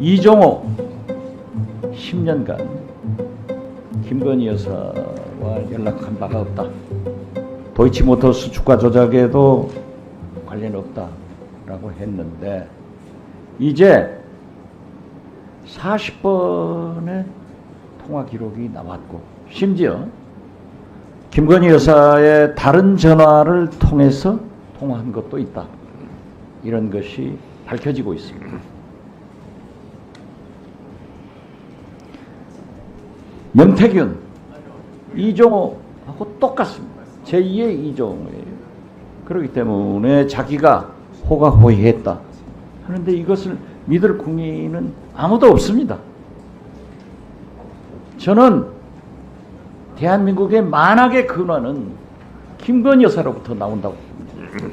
이종호 10년간 김건희 여사와 연락한 바가 없다. 도이치모터스 주가 조작에도 관련 없다라고 했는데 이제 40번의 통화 기록이 나왔고 심지어 김건희 여사의 다른 전화를 통해서 통화한 것도 있다. 이런 것이 밝혀지고 있습니다. 명태균, 이종호하고 똑같습니다. 제2의 이종호예요. 그렇기 때문에 자기가 호가호위했다. 하는데 이것을 믿을 국민은 아무도 없습니다. 저는 대한민국의 만악의 근원은 김건희 여사로부터 나온다고 봅니다.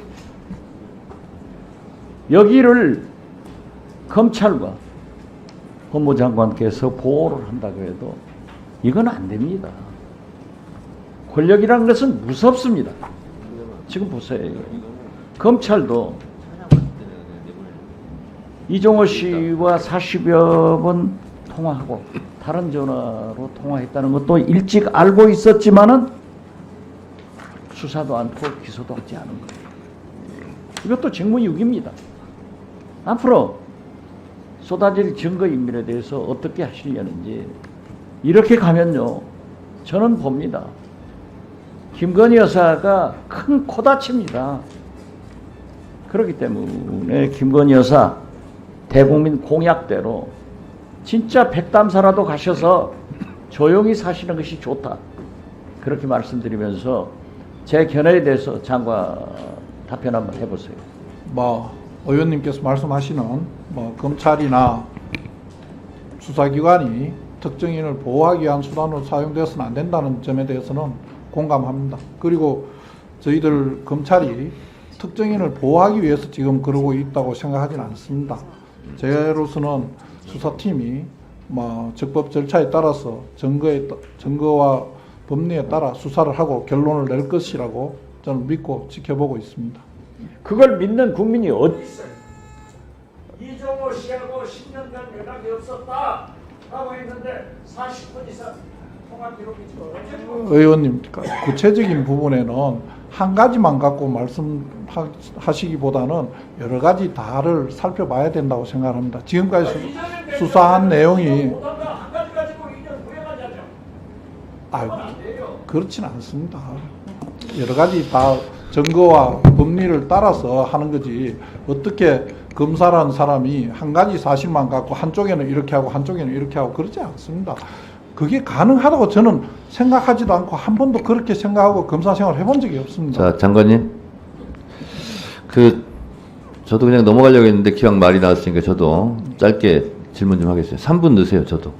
여기를 검찰과 법무장관께서 보호를 한다고 해도 이건 안 됩니다. 권력이라는 것은 무섭습니다. 지금 보세요. 검찰도 이종호 씨와 40여 번 통화하고 다른 전화로 통화했다는 것도 일찍 알고 있었지만은 수사도 않고 기소도 하지 않은 거예요. 이것도 직무유기입니다. 앞으로 쏟아질 증거인멸에 대해서 어떻게 하시려는지 이렇게 가면요 저는 봅니다. 김건희 여사가 큰 코다칩니다. 그렇기 때문에 김건희 여사 대국민 공약대로 진짜 백담사라도 가셔서 조용히 사시는 것이 좋다. 그렇게 말씀드리면서 제 견해에 대해서 장관 답변 한번 해보세요. 뭐 의원님께서 말씀하시는 뭐 검찰이나 수사기관이 특정인을 보호하기 위한 수단으로 사용되어서는 안 된다는 점에 대해서는 공감합니다. 그리고 저희들 검찰이 특정인을 보호하기 위해서 지금 그러고 있다고 생각하지는 않습니다. 제로서는 수사팀이 뭐 적법 절차에 따라서 증거에 따- 증거와 법리에 따라 수사를 하고 결론을 낼 것이라고 저는 믿고 지켜보고 있습니다. 그걸 믿는 국민이 어디 있어요? 이종호 씨하고 10년간 연락이 없었다 라고 했는데 40분 이상 통화 기록이 지금 의원님 그러니까 구체적인 부분에는 한 가지만 갖고 말씀하시기보다는 여러 가지 다를 살펴봐야 된다고 생각합니다. 지금까지 수, 수사한 내용이 이년 후회하자죠. 아 그렇지는 않습니다. 여러 가지 다 증거와 법리를 따라서 하는 거지 어떻게 검사라는 사람이 한 가지 사실만 갖고 한쪽에는 이렇게 하고 한쪽에는 이렇게 하고 그러지 않습니다. 그게 가능하다고 저는 생각하지도 않고 한 번도 그렇게 생각하고 검사 생활 해본 적이 없습니다. 자, 장관님. 그 저도 그냥 넘어가려고 했는데 기왕 말이 나왔으니까 저도 짧게 질문 좀 하겠어요. 3분 넣으세요, 저도.